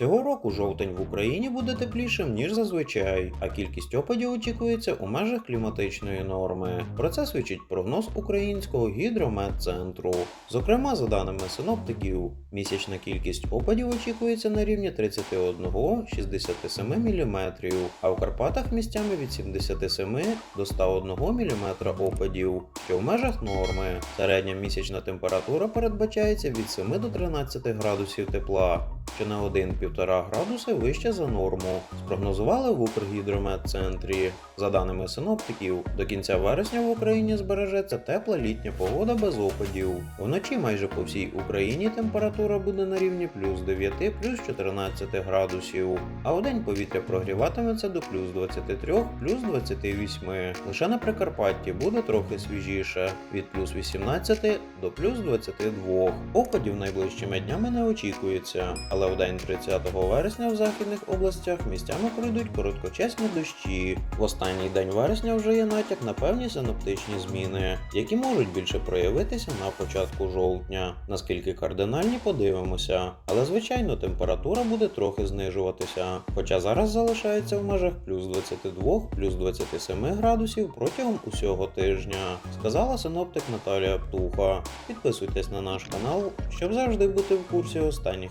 Цього року жовтень в Україні буде теплішим, ніж зазвичай, а кількість опадів очікується у межах кліматичної норми. Про це свідчить прогноз українського гідрометцентру. Зокрема, за даними синоптиків, місячна кількість опадів очікується на рівні 31-67 мм, а в Карпатах місцями від 77 до 101 мм опадів, що в межах норми. Середня місячна температура передбачається від 7 до 13 градусів тепла, що на 1-1,5 градуси вище за норму. Спрогнозували в Укргідрометцентрі. За даними синоптиків, до кінця вересня в Україні збережеться тепла літня погода без опадів. Вночі майже по всій Україні температура буде на рівні плюс 9, плюс 14 градусів, а вдень повітря прогріватиметься до плюс 23, плюс 28. Лише на Прикарпатті буде трохи свіжіше від плюс 18 до плюс 22. Опадів найближчими днями не очікується, але в день 30 вересня в західних областях місцями пройдуть короткочасні дощі. В останній день вересня вже є натяк на певні синоптичні зміни, які можуть більше проявитися на початку жовтня. Наскільки кардинальні подивимося, але звичайно температура буде трохи знижуватися, хоча зараз залишається в межах плюс 22, плюс 27 градусів протягом усього тижня, сказала синоптик Наталія Птуха. Підписуйтесь на наш канал, щоб завжди бути в курсі останніх